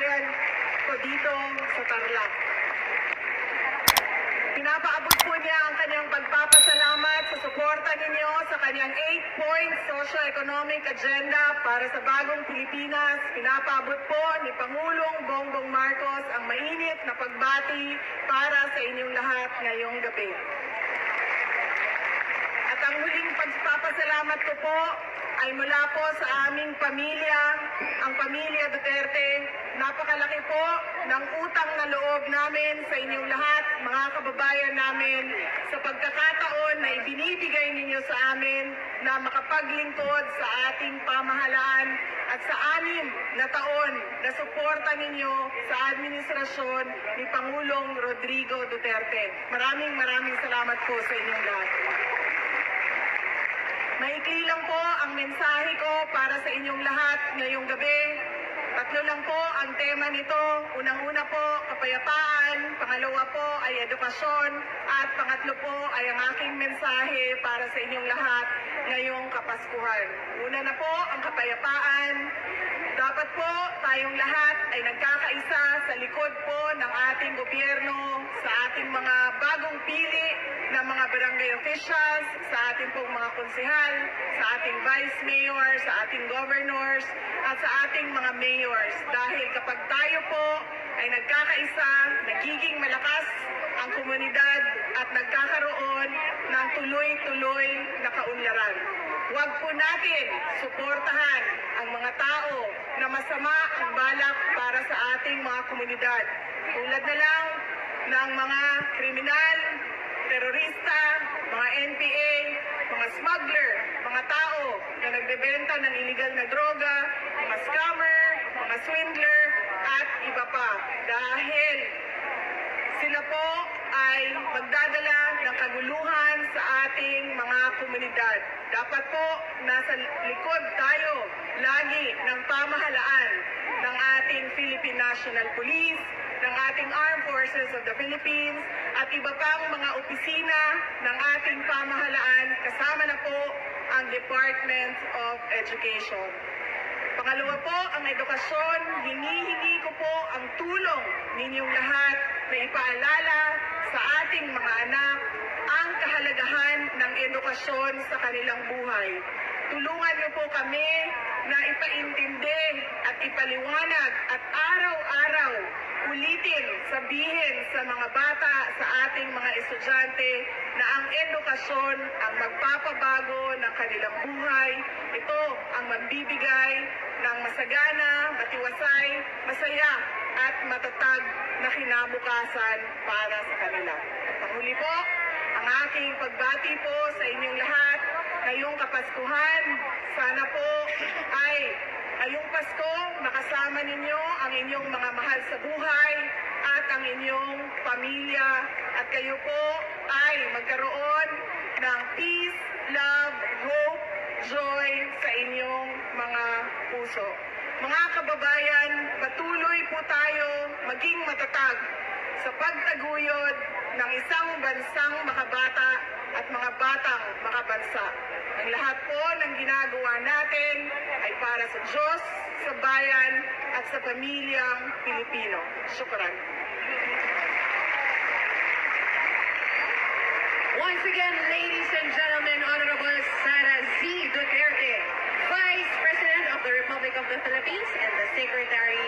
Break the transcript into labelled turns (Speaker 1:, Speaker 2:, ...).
Speaker 1: dito sa Tarlac. Pinapaabot po niya ang kanyang pagpapasalamat sa suporta ninyo sa kanyang 8-point socio-economic agenda para sa bagong Pilipinas. Pinapaabot po ni Pangulong Bongbong Marcos ang mainit na pagbati para sa inyong lahat ngayong gabi. At ang huling pagpapasalamat ko po ay mula po sa aming pamilya, ang pamilya Duterte. Napakalaki po ng utang na loob namin sa inyong lahat, mga kababayan namin, sa pagkakataon na ibinibigay ninyo sa amin na makapaglingkod sa ating pamahalaan at sa anim na taon na suporta ninyo sa administrasyon ni Pangulong Rodrigo Duterte. Maraming maraming salamat po sa inyong lahat. Maikli lang po ang mensahe ko para sa inyong lahat ngayong gabi. Tatlo lang po ang tema nito. Unang-una po, kapayapaan. Pangalawa po ay edukasyon. At pangatlo po ay ang aking mensahe para sa inyong lahat ngayong Kapaskuhan. Una na po ang kapayapaan. Dapat po tayong lahat ay nagkakaisa sa likod po ng ating gobyerno, sa ating mga bagong pili ng mga barangay officials, sa ating pong mga konsehal, sa ating vice mayor, sa ating governors, at sa ating mga mayors. Dahil kapag tayo po ay nagkakaisa, nagiging malakas ang komunidad at nagkakaroon ng tuloy-tuloy na kaunlaran. Huwag po natin suportahan ang mga tao na masama ang balak para sa ating mga komunidad. Tulad na lang ng mga kriminal, terorista, mga NPA, mga smuggler, mga tao na nagbebenta ng illegal na droga, mga scammer, mga swindler, at iba pa. Dahil sila po ay magdadala ng kaguluhan sa ating mga komunidad. Dapat po nasa likod tayo lagi ng pamahalaan ng ating Philippine National Police, ng ating Armed Forces of the Philippines, at iba pang mga opisina ng ating pamahalaan, kasama na po ang Department of Education. Pangalawa po, ang edukasyon, hinihingi ko po ang tulong ninyong lahat na ipaalala sa ating mga anak ang kahalagahan ng edukasyon sa kanilang buhay. Tulungan niyo po kami na ipaintindi at ipaliwanag at araw-araw ulitin, sabihin sa mga bata, sa ating mga estudyante na ang edukasyon ang magpapabago ng kanilang buhay. Ito ang magbibigay ng masagana, matiwasay, masaya at matatag na kinabukasan para sa kanila. At panghuli po, ang aking pagbati po sa inyong lahat ngayong Kapaskuhan. Sana po ay ngayong Pasko makasama ninyo ang inyong mga mahal sa buhay at ang inyong pamilya at kayo po ay magkaroon ng peace, love, hope, joy sa inyong mga puso. Mga kababayan, patuloy po tayo maging matatag sa pagtaguyod ng isang bansang makabata at mga batang makabansa. Ang lahat po ng ginagawa natin ay para sa Diyos, sa bayan at sa pamilyang Pilipino. Shukran.
Speaker 2: Once again, ladies and gentlemen, Honorable Sara Z. Duterte, Vice President of the Republic of the Philippines and the Secretary